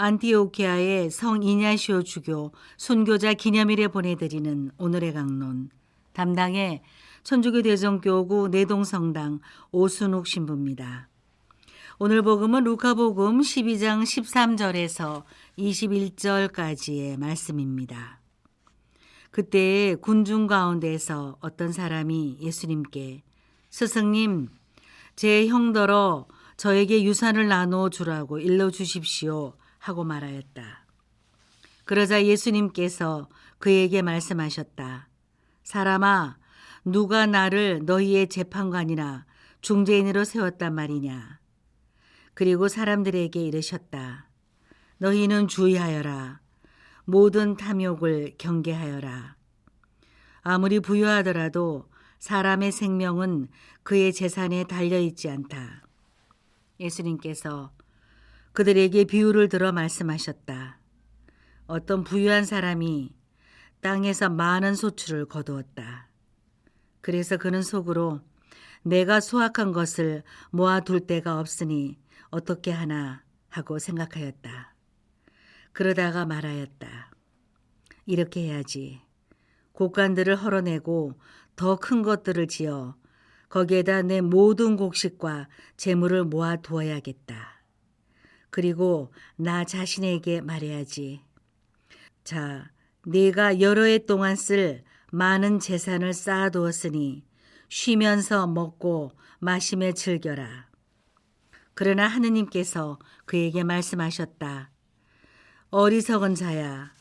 안티오키아의 성 이냐시오 주교 순교자 기념일에 보내드리는 오늘의 강론 담당의 천주교 대전교구 내동성당 오순욱 신부입니다. 오늘 복음은 루카복음 12장 13절에서 21절까지의 말씀입니다. 그때 군중 가운데서 어떤 사람이 예수님께 스승님 제 형더러 저에게 유산을 나누어 주라고 일러 주십시오 하고 말하였다. 그러자 예수님께서 그에게 말씀하셨다. 사람아, 누가 나를 너희의 재판관이나 중재인으로 세웠단 말이냐. 그리고 사람들에게 이르셨다. 너희는 주의하여라. 모든 탐욕을 경계하여라. 아무리 부유하더라도 사람의 생명은 그의 재산에 달려있지 않다. 예수님께서 그들에게 비유를 들어 말씀하셨다. 어떤 부유한 사람이 땅에서 많은 소출을 거두었다. 그래서 그는 속으로 내가 수확한 것을 모아둘 데가 없으니 어떻게 하나 하고 생각하였다. 그러다가 말하였다. 이렇게 해야지. 곡간들을 헐어내고 더 큰 것들을 지어 거기에다 내 모든 곡식과 재물을 모아 두어야겠다. 그리고 나 자신에게 말해야지. 자, 네가 여러 해 동안 쓸 많은 재산을 쌓아두었으니 쉬면서 먹고 마시며 즐겨라. 그러나 하느님께서 그에게 말씀하셨다. 어리석은 자야,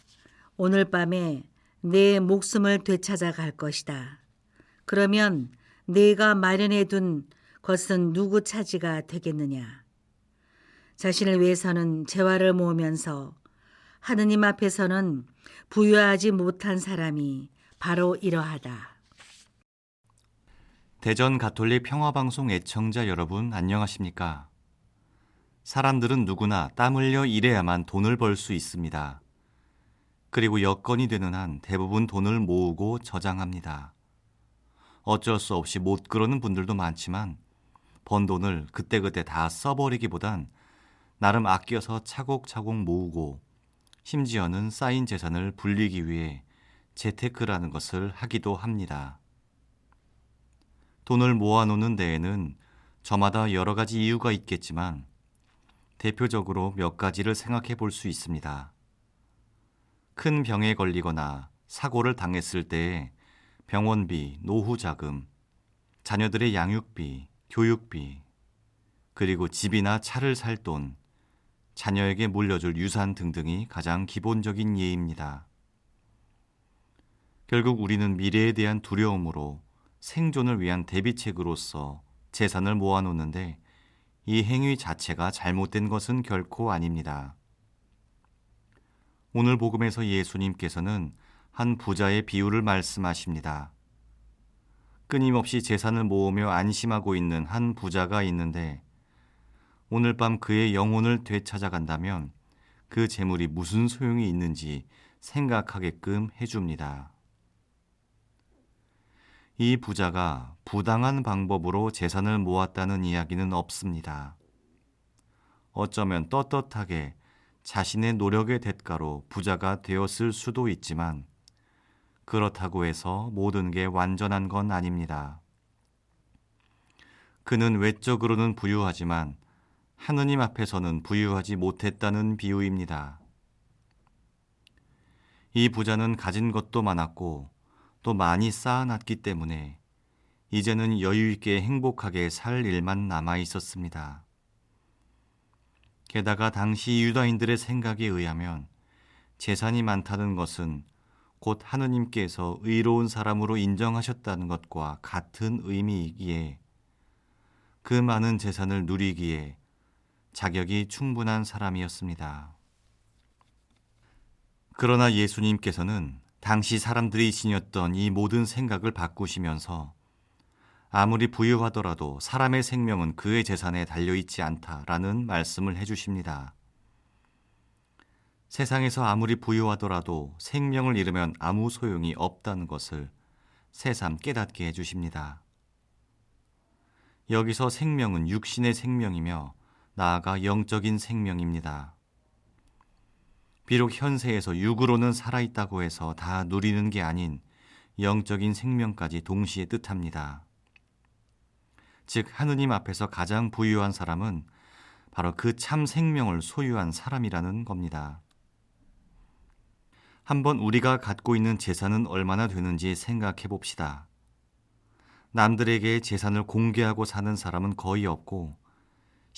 오늘 밤에 내 목숨을 되찾아 갈 것이다. 그러면 내가 마련해 둔 것은 누구 차지가 되겠느냐? 자신을 위해서는 재화를 모으면서 하느님 앞에서는 부유하지 못한 사람이 바로 이러하다. 대전 가톨릭 평화방송 애청자 여러분 안녕하십니까? 사람들은 누구나 땀 흘려 일해야만 돈을 벌 수 있습니다. 그리고 여건이 되는 한 대부분 돈을 모으고 저장합니다. 어쩔 수 없이 못 그러는 분들도 많지만 번 돈을 그때그때 다 써버리기보단 나름 아껴서 차곡차곡 모으고 심지어는 쌓인 재산을 불리기 위해 재테크라는 것을 하기도 합니다. 돈을 모아놓는 데에는 저마다 여러 가지 이유가 있겠지만 대표적으로 몇 가지를 생각해 볼 수 있습니다. 큰 병에 걸리거나 사고를 당했을 때에 병원비, 노후 자금, 자녀들의 양육비, 교육비, 그리고 집이나 차를 살 돈, 자녀에게 물려줄 유산 등등이 가장 기본적인 예입니다. 결국 우리는 미래에 대한 두려움으로 생존을 위한 대비책으로서 재산을 모아놓는데 이 행위 자체가 잘못된 것은 결코 아닙니다. 오늘 복음에서 예수님께서는 한 부자의 비유를 말씀하십니다. 끊임없이 재산을 모으며 안심하고 있는 한 부자가 있는데 오늘 밤 그의 영혼을 되찾아간다면 그 재물이 무슨 소용이 있는지 생각하게끔 해줍니다. 이 부자가 부당한 방법으로 재산을 모았다는 이야기는 없습니다. 어쩌면 떳떳하게 자신의 노력의 대가로 부자가 되었을 수도 있지만 그렇다고 해서 모든 게 완전한 건 아닙니다. 그는 외적으로는 부유하지만 하느님 앞에서는 부유하지 못했다는 비유입니다. 이 부자는 가진 것도 많았고 또 많이 쌓아놨기 때문에 이제는 여유있게 행복하게 살 일만 남아 있었습니다. 게다가 당시 유다인들의 생각에 의하면 재산이 많다는 것은 곧 하느님께서 의로운 사람으로 인정하셨다는 것과 같은 의미이기에 그 많은 재산을 누리기에 자격이 충분한 사람이었습니다. 그러나 예수님께서는 당시 사람들이 지녔던 이 모든 생각을 바꾸시면서 아무리 부유하더라도 사람의 생명은 그의 재산에 달려있지 않다라는 말씀을 해주십니다. 세상에서 아무리 부유하더라도 생명을 잃으면 아무 소용이 없다는 것을 새삼 깨닫게 해주십니다. 여기서 생명은 육신의 생명이며 나아가 영적인 생명입니다. 비록 현세에서 육으로는 살아있다고 해서 다 누리는 게 아닌 영적인 생명까지 동시에 뜻합니다. 즉, 하느님 앞에서 가장 부유한 사람은 바로 그 참 생명을 소유한 사람이라는 겁니다. 한번 우리가 갖고 있는 재산은 얼마나 되는지 생각해 봅시다. 남들에게 재산을 공개하고 사는 사람은 거의 없고,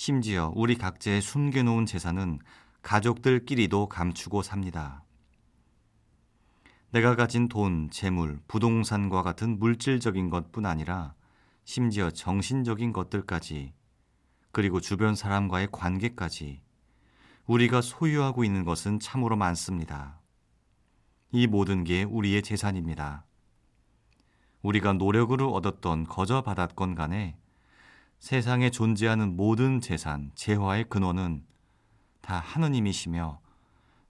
심지어 우리 각자의 숨겨놓은 재산은 가족들끼리도 감추고 삽니다. 내가 가진 돈, 재물, 부동산과 같은 물질적인 것뿐 아니라 심지어 정신적인 것들까지 그리고 주변 사람과의 관계까지 우리가 소유하고 있는 것은 참으로 많습니다. 이 모든 게 우리의 재산입니다. 우리가 노력으로 얻었던 거저 받았건 간에 세상에 존재하는 모든 재산, 재화의 근원은 다 하느님이시며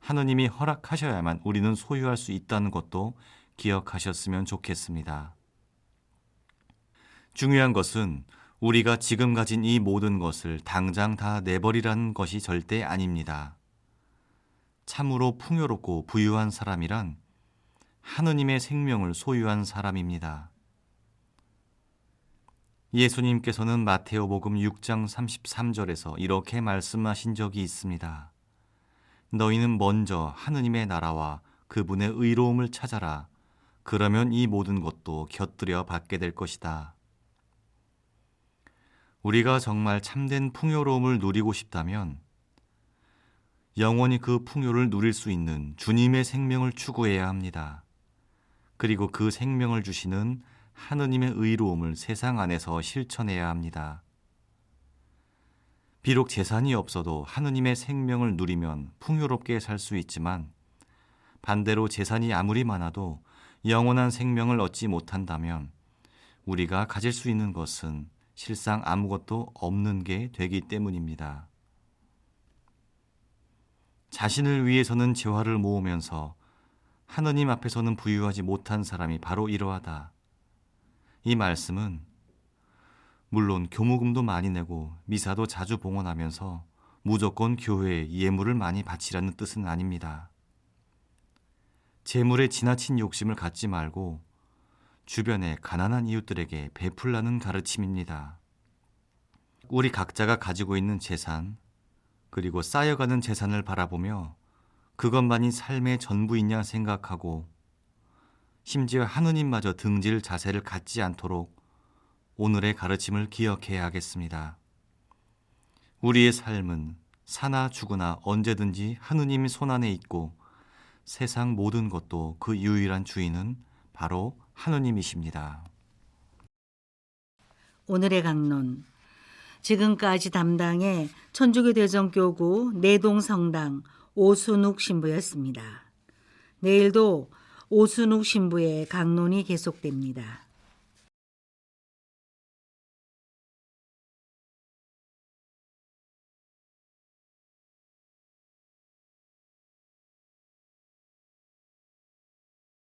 하느님이 허락하셔야만 우리는 소유할 수 있다는 것도 기억하셨으면 좋겠습니다. 중요한 것은 우리가 지금 가진 이 모든 것을 당장 다 내버리라는 것이 절대 아닙니다. 참으로 풍요롭고 부유한 사람이란 하느님의 생명을 소유한 사람입니다. 예수님께서는 마테오복음 6장 33절에서 이렇게 말씀하신 적이 있습니다. 너희는 먼저 하느님의 나라와 그분의 의로움을 찾아라. 그러면 이 모든 것도 곁들여 받게 될 것이다. 우리가 정말 참된 풍요로움을 누리고 싶다면 영원히 그 풍요를 누릴 수 있는 주님의 생명을 추구해야 합니다. 그리고 그 생명을 주시는 하느님의 의로움을 세상 안에서 실천해야 합니다. 비록 재산이 없어도 하느님의 생명을 누리면 풍요롭게 살 수 있지만 반대로 재산이 아무리 많아도 영원한 생명을 얻지 못한다면 우리가 가질 수 있는 것은 실상 아무것도 없는 게 되기 때문입니다. 자신을 위해서는 재화를 모으면서 하느님 앞에서는 부유하지 못한 사람이 바로 이러하다. 이 말씀은 물론 교무금도 많이 내고 미사도 자주 봉헌하면서 무조건 교회에 예물을 많이 바치라는 뜻은 아닙니다. 재물에 지나친 욕심을 갖지 말고 주변의 가난한 이웃들에게 베풀라는 가르침입니다. 우리 각자가 가지고 있는 재산, 그리고 쌓여가는 재산을 바라보며 그것만이 삶의 전부이냐 생각하고 심지어 하느님마저 등질 자세를 갖지 않도록 오늘의 가르침을 기억해야 하겠습니다. 우리의 삶은 사나 죽으나 언제든지 하느님 손 안에 있고 세상 모든 것도 그 유일한 주인은 바로 하느님이십니다. 오늘의 강론 지금까지 담당의 천주교 대전교구 내동성당 오순욱 신부였습니다. 내일도 오순욱 신부의 강론이 계속됩니다.